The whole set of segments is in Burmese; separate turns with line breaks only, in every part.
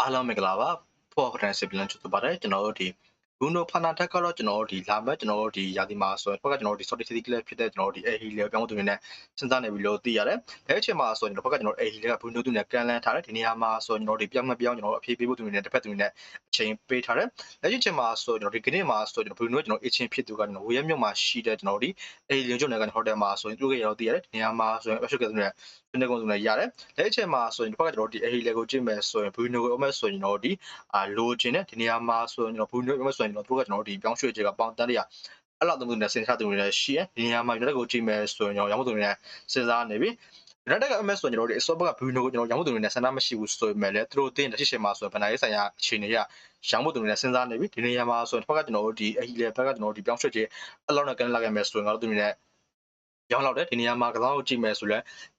အားလုံးမင်္ဂလာပါဖော်ခရန်စစ်ပလန်ချူပါတယ်ကျွန်တော်တို့ဒီဘူနိုဖာနာတက်ကတော့ကျွန်တော်တို့ဒီလာမဲ့ကျွန်တော်တို့ဒီယာဒီမာဆိုရင်ဘက်ကကျွန်တော်တို့ဒီ sorry city club ဖြစ်တဲ့ကျွန်တော်တို့ဒီ A Hill ပြောင်းသူတွေနဲ့စဉ်းစားနေပြီလို့သိရတယ်။အဲအချိန်မှာဆိုရင်ကျွန်တော်ဘက်ကကျွန်တော်တို့ A Hill ကဘူနိုသူနဲ့ကန်လန်ထားတယ်ဒီနေရာမှာဆိုရင်ကျွန်တော်တို့ဒီပြောင်းမပြောင်းကျွန်တော်တို့အဖြေပေးဖို့သူတွေနဲ့တစ်ဖက်သူတွေနဲ့အချိန်ပေးထားတယ်။လက်ရှိချိန်မှာဆိုကျွန်တော်ဒီကနေ့မှာဆိုကျွန်တော်ဘူနိုကျွန်တော်အချင်းဖြစ်သူကကျွန်တော်ဝေရမြို့မှာရှိတဲ့ကျွန်တော်တို့ဒီ A Hill ကျုံနယ်ကဟိုတယ်မှာဆိုရင်သူတို့ကရောသိရတယ်ဒီနေရာမှာဆိုရင်အဖြစ်ကသူ နဲ့ဒီနေ့ကုန်စုနဲ့ရတယ်။လက်အချိန်မှာဆိုရင်ဒီဘက်ကကျွန်တော်ဒီ A Hill ကိုကြည့်မယ်ဆိုရင်ဘူနိုကိုအမဲ့ဆိုရင်ကျွန်တော်ဒီအာလိုချင်တဲ့ဒီနေရာမှာဆိုရင်ကျွန်တော်ဘူနိုအမဲ့ဆိုရင်ကျွန်တော်တို့ကကျွန်တော်ဒီပြောင်းရွှေ့ချေကပေါင်တန်းတရအဲ့လောက်သုံးသူနဲ့စဉ်းစားသူတွေလည်းရှိရဒီနေရာမှာကျွန်တော်ကိုကြည့်မယ်ဆိုရင်ကျွန်တော်ရောင်းမှုသူတွေနဲ့စဉ်းစားနေပြီကျွန်တော်ကအမက်ဆိုရင်ကျွန်တော်တို့အစောဘက်ကဘူနိုကိုကျွန်တော်ရောင်းမှုသူတွေနဲ့ဆန္ဒမရှိဘူးဆိုပေမဲ့လည်းသူတို့တင်းတဲ့ရှိရှိမှာဆိုရင်ဗနာရေးဆိုင်ရာအခြေအနေရရောင်းမှုသူတွေနဲ့စဉ်းစားနေပြီဒီနေရာမှာဆိုရင်တစ်ဖက်ကကျွန်တော်တို့ဒီအဟီလေဘက်ကကျွန်တော်တို့ဒီပြောင်းရွှေ့ချေအဲ့လောက်နဲ့ကန်လာခဲ့မယ်ဆိုရင်တော့သူတွေနဲ့ရောင်းလောက်တယ်ဒီနေရာမှာကစားကိုကြည့်မယ်ဆိုလ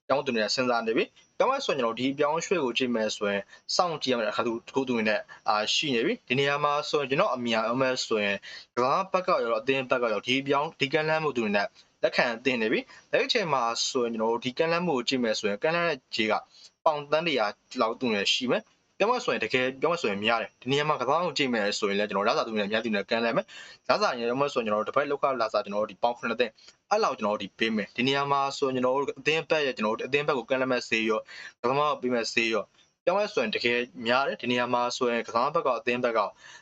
ည်းကျောင်းသူတွေနဲ့စဉ်းစားနေပြီပြောင်းလဲဆိုရင်ကျွန်တော်ဒီပြောင်းရွှေ့ကိုကြည့်မယ်ဆိုရင်စောင့်ကြည့်ရမယ့်အခါသူထိုးသူတွေနဲ့အာရှိနေပြီဒီနေရာမှာဆိုရင်ကျွန်တော်အမြင်အမဲဆိုရင်ကစားဘက်ကရောအသင်းဘက်ကရောဒီပြောင်းဒီကန်လန်းမှုသူတွေနဲ့လက်ခံတင်နေပြီအဲဒီအချိန်မှာဆိုရင်ကျွန်တော်ဒီကန်လန်းမှုကိုကြည့်မယ်ဆိုရင်ကန်လန်းရဲ့ခြေကပေါင်တန်းတရာလောက်သူတွေရှိမယ် ပြောမှဆိုရင်တကယ်ပြောမှဆိုရင်များတယ်ဒီနေရာမှာကစားအောင်ကြည့်မယ်ဆိုရင်လည်းကျွန်တော်လာစာသူတွေနဲ့များသူတွေနဲ့ကန်လဲမယ်လာစာရင်ပြောမှဆိုရင်ကျွန်တော်တစ်ဖက်လောက်ကလာစာကျွန်တော်ဒီပေါင်9သိန်းအဲ့လောက်ကျွန်တော်ဒီပေးမယ်ဒီနေရာမှာဆိုရင်ကျွန်တော်အသင်းဘက်ရဲ့ကျွန်တော်အသင်းဘက်ကိုကန်လဲမဲ့ဆေးရောကစားမပေးမဲ့ဆေးရော ပြောင်းလဲဆိုရင်တကယ်များတယ်ဒီနေရာမှာဆိုရင်ကစားဘက်ကအသင်းဘက်က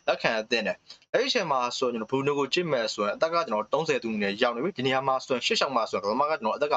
လက်ခံအသင်းတယ်အဲ့ဒီအချိန်မှာဆိုရင်ကျွန်တော်ဘူနိုကိုကြည့်မယ်ဆိုရင်အသက်ကကျွန်တော်30သူနဲ့ရောက်နေပြီဒီနေရာမှာဆိုရင်ရှစ်ရှောက်မှာဆိုရင်ကစားမကကျွန်တော်အသက်က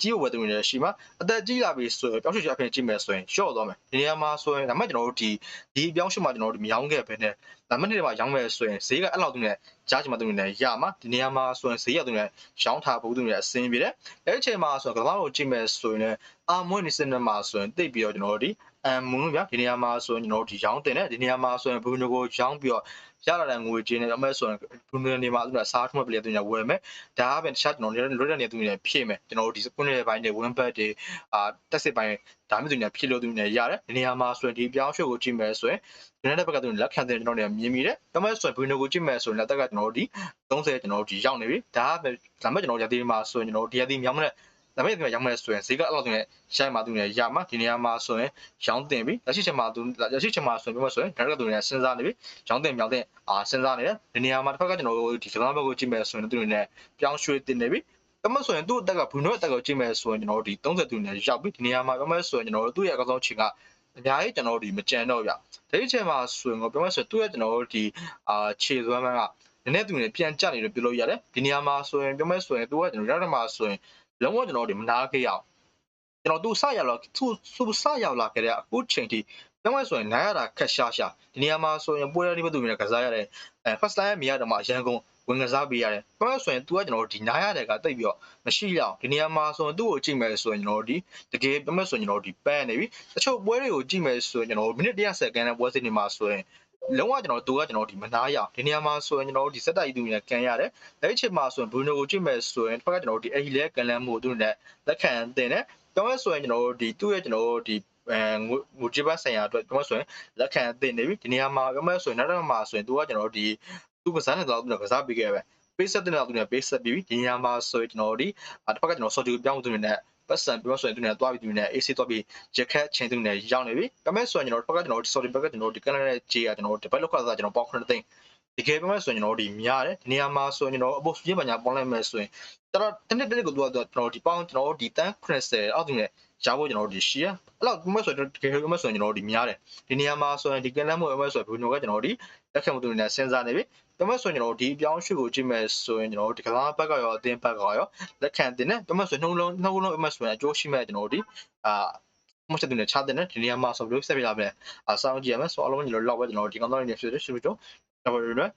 ကြီးဝယ်သူတွေရှိမှာအသက်ကြီးလာပြီဆိုရင်ပြောင်းရွှေ့ချအဖြစ်ကြည့်မယ်ဆိုရင်ရှော့သွားမယ်ဒီနေရာမှာဆိုရင်ဒါမှကျွန်တော်တို့ဒီဒီပြောင်းရွှေ့မှာကျွန်တော်တို့မရောင်းခဲ့ပဲနဲ့ဒါမှနေ့မှာရောင်းမယ်ဆိုရင်ဈေးကအဲ့လောက်သူနဲ့ကြားချင်မှသူနဲ့ရမှာဒီနေရာမှာဆိုရင်ဈေးရသူနဲ့ရောင်းထားဖို့သူနဲ့အဆင်ပြေတယ်အဲ့ဒီအချိန်မှာဆိုရင်ကမ္ဘာကိုကြည့်မယ်ဆိုရင်လည်းအာမွေးနေစနစ်မှာဆိုရင်တိတ်ပြီးတော့ကျွန်တော်တို့ဒီ အမ်မွန်းဗျာဒီနေရာမှာဆိုရင်ကျွန်တော်တို့ဒီရောင်းတင်တယ်ဒီနေရာမှာဆိုရင်ဘူနိုကိုရောင်းပြီးတော့ရလာတဲ့ငွေကြေးနဲ့အမဲဆိုရင်ဘူနိုနေမှာသူကစားထွန်းပလေသူညဝယ်မယ်ဒါကပဲတခြားကျွန်တော်တို့လွတ်တဲ့နေသူတွေဖြည့်မယ်ကျွန်တော်တို့ဒီကွန်းရဲ့ဘိုင်းတွေဝင်းဘတ်တွေအာတက်စစ်ပိုင်းဒါမျိုးသူညဖြည့်လို့သူညရတယ်ဒီနေရာမှာဆိုရင်ဒီပြောင်းရွှေ့ကိုကြည့်မယ်ဆိုရင်ဒီနေ့ဘက်ကသူလက်ခံတဲ့ကျွန်တော်တို့မြင်မိတယ်ဒါမှဆိုရင်ဘူနိုကိုကြည့်မယ်ဆိုရင်လက်သက်ကကျွန်တော်တို့ဒီ30ကျွန်တော်တို့ဒီရောက်နေပြီဒါကပဲဒါမှကျွန်တော်တို့ရသေးမှာဆိုရင်ကျွန်တော်တို့ဒီရသေးမြောင်းမနဲ့ ဒါပေမဲ့ဒီမှာရောင်းမယ်ဆိုရင်ဈေးကအဲ့လောက်တင်ရိုက်မှသူနေရမှာဒီနေရာမှာဆိုရင်ရောင်းတင်ပြီလက်ရှိချိန်မှာသူလက်ရှိချိန်မှာဆိုရင်ပြောမှဆိုရင်ဒါကသူနေစဉ်းစားနေပြီရောင်းတင်မြောင်းတင်အာစဉ်းစားနေတယ်ဒီနေရာမှာတစ်ဖက်ကကျွန်တော်တို့ဒီကစားဘက်ကိုကြည့်မယ်ဆိုရင်သူနေပြောင်းရွှေ့တင်နေပြီအမဆိုရင်သူ့အသက်ကဘူနိုအသက်ကိုကြည့်မယ်ဆိုရင်ကျွန်တော်တို့ဒီ30သူနေရောက်ပြီဒီနေရာမှာပြောမှဆိုရင်ကျွန်တော်တို့သူ့ရဲ့အကောင်းဆုံးချိန်ကအများကြီးကျွန်တော်တို့ဒီမကြံတော့ဗျဒီအချိန်မှာဆိုရင်ပြောမှဆိုသူ့ရဲ့ကျွန်တော်တို့ဒီအာခြေစွမ်းမှန်းကနည်းနည်းသူနေပြန်ကြနေလို့ပြောလို့ရတယ်ဒီနေရာမှာဆိုရင်ပြောမှဆိုရင်သူကကျွန်တော်ရောက်တယ်မှာဆိုရင် လုံးဝကျွန်တော်တို့မနာခဲ့ရအောင်ကျွန်တော်သူစရလာသူသူစရောက်လာခဲ့တဲ့အခုချိန်ထိပြောင်းလဲဆိုရင်နိုင်ရတာခက်ရှားရှားဒီနေရာမှာဆိုရင်ပွဲရတဲ့ဘက်သူတွေကစားရတယ်အဲ first time မြရတော့မှအရန်ကုန်ဝင်ကစားပေးရတယ်။ပြောရဆိုရင် तू ကကျွန်တော်တို့ဒီနားရတယ်ကတိတ်ပြီးတော့မရှိရအောင်ဒီနေရာမှာဆိုရင်သူ့ကိုကြည့်မယ်ဆိုရင်ကျွန်တော်တို့ဒီတကယ်ပြောမယ်ဆိုရင်ကျွန်တော်တို့ဒီပန်းနေပြီ။တချို့ပွဲတွေကိုကြည့်မယ်ဆိုရင်ကျွန်တော်တို့မိနစ်100စက္ကန့်နဲ့ပွဲစဉ်တွေမှာဆိုရင် လုံးဝကျွန်တော်တို့ကကျွန်တော်ဒီမနာရအောင်ဒီနေရာမှာဆိုရင်ကျွန်တော်တို့ဒီစက်တိုက်သူနဲ့ကန်ရတယ်။အဲ့ဒီချိန်မှာဆိုရင်ဘရူနိုကိုကြည့်မယ်ဆိုရင်တစ်ဖက်ကကျွန်တော်တို့ဒီအဲ့ဒီလဲကန်လန်းမှုသူနဲ့လက်ခံတင်တယ်။ပြောရဆိုရင်ကျွန်တော်တို့ဒီသူ့ရဲ့ကျွန်တော်တို့ဒီအဲငွေငွေကြေးပတ်ဆိုင်ရာအတွက်ပြောဆိုရင်လက်ခံတင်နေပြီဒီနေရာမှာပြောမယ်ဆိုရင်နောက်တစ်ခါမှာဆိုရင်သူကကျွန်တော်တို့ဒီသူကစားနေတော့သူကစားပေးခဲ့ပဲပေးဆက်တဲ့တော့သူကပေးဆက်ပြီးပြီဒီနေရာမှာဆိုရင်ကျွန်တော်တို့ဒီတစ်ဖက်ကကျွန်တော် sorty ပြောင်းသူနဲ့ ပတ်စံပြောဆိုရင်သူနဲ့တွားပြီးသူနဲ့ AC တွားပြီးရက်ခက်ချင်းသူနဲ့ရောက်နေပြီပြောမယ်ဆိုရင်ကျွန်တော်တစ်ဖက်ကကျွန်တော် sorty ဘက်ကကျွန်တော်ဒီ color နဲ့ J ကကျွန်တော် develop ခါစားကျွန်တော်ပေါင်း9သိန်းတကယ်ပြောမယ်ဆိုရင်ကျွန်တော်ဒီများတယ်ဒီနေရာမှာဆိုရင်ကျွန်တော်အပေါ်ပြင်းပညာပေါင်းလိုက်မယ်ဆိုရင်ကျွန်တော်တနေ့တနေ့ကိုသူကကျွန်တော်ဒီပေါင်းကျွန်တော်ဒီတန်း90အောက်သူနဲ့ရဖို့ကျွန်တော်တို့ဒီရှိရအဲ့လောက်မဆိုတကယ်လို့မဆိုရင်ကျွန်တော်တို့ဒီများတယ်ဒီနေရာမှာဆိုရင်ဒီကန်လမ်းမို့အမဆိုဘယ်လိုကကျွန်တော်တို့ဒီ လက်ခံမှုတွေနဲ့စဉ်းစားနေပြီတမဆိုရင်ကျွန်တော်တို့ဒီပြောင်းရွှေ့ကိုကြည့်မယ်ဆိုရင်ကျွန်တော်တို့ဒီကစားဘက်ကရောအသင်းဘက်ကရောလက်ခံတင်တယ်တမဆိုနှုံးလုံးနှုံးလုံးအမဆိုရင်အကျိုးရှိမဲ့ကျွန်တော်တို့ဒီအာမချက်တင်ချတဲ့နဲ့ဒီနေရာမှာဆိုဘယ်လိုဆက်ပြလာမလဲအဆောင်ကြည့်ရမယ်ဆိုအလုံးကြီးလောလောက်ပဲကျွန်တော်တို့ဒီကောင်သားတွေဖြစ်တဲ့ရှိပြီးတော့ double နဲ့